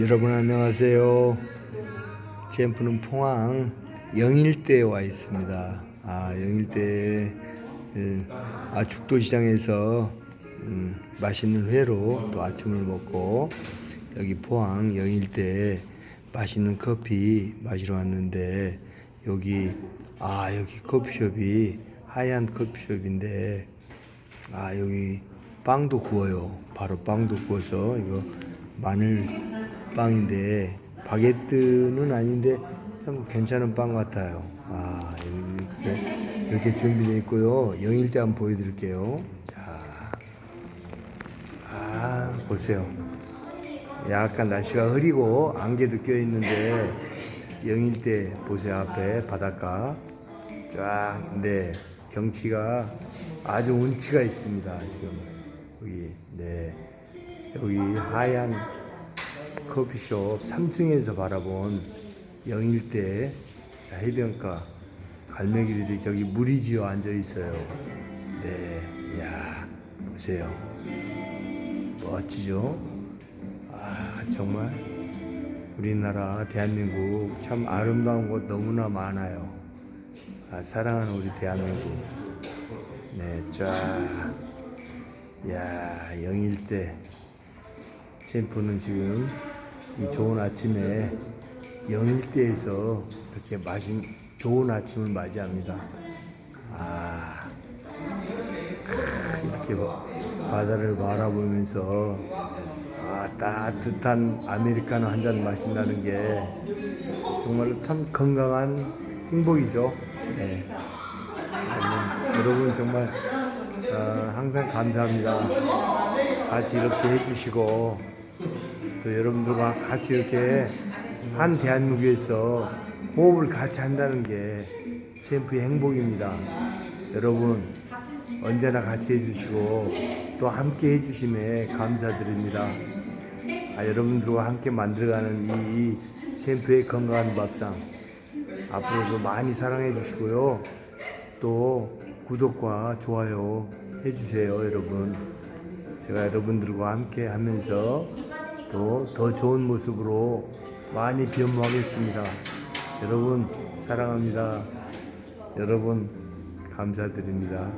여러분 안녕하세요. 젠프는 포항 영일대에 와 있습니다. 아 영일대 음, 아 죽도시장에서 음, 맛있는 회로 또 아침을 먹고 여기 포항 영일대 맛있는 커피 마시러 왔는데 여기 아 여기 커피숍이 하얀 커피숍인데 아 여기 빵도 구워요. 바로 빵도 구워서 이거 마늘 빵인데 바게트는 아닌데 참 괜찮은 빵 같아요. 아 이렇게 이렇게 준비되어 있고요. 영일대 한번 보여드릴게요. 자, 아 보세요. 약간 날씨가 흐리고 안개도 껴 있는데 영일대 보세요 앞에 바닷가 쫙 네 경치가 아주 운치가 있습니다 지금 여기 네 여기 하얀 커피숍 3층에서 바라본 영일대 자, 해변가 갈매기들이 저기 물이 지어 앉아 있어요 네 이야 보세요 멋지죠 아 정말 우리나라 대한민국 참 아름다운 곳 너무나 많아요. 아, 사랑하는 우리 대한민국. 네, 쫙. 야, 영일대. 챔프는 지금 이 좋은 아침에 영일대에서 이렇게 마신 좋은 아침을 맞이합니다. 아, 크, 이렇게 바다를 바라보면서 아, 따뜻한 아메리카노 한 잔 마신다는 게 정말로 참 건강한 행복이죠. 네. 여러분 정말 어, 항상 감사합니다. 같이 이렇게 해주시고 또 여러분들과 같이 이렇게 한 대한민국에서 호흡을 같이 한다는 게 챔프의 행복입니다. 여러분 언제나 같이 해주시고 또 함께 해주심에 감사드립니다. 아, 여러분들과 함께 만들어가는 이 챔프의 건강한 밥상 앞으로도 많이 사랑해 주시고요. 또 구독과 좋아요 해주세요, 여러분. 제가 여러분들과 함께 하면서 또 더 좋은 모습으로 많이 변모하겠습니다. 여러분 사랑합니다. 여러분 감사드립니다.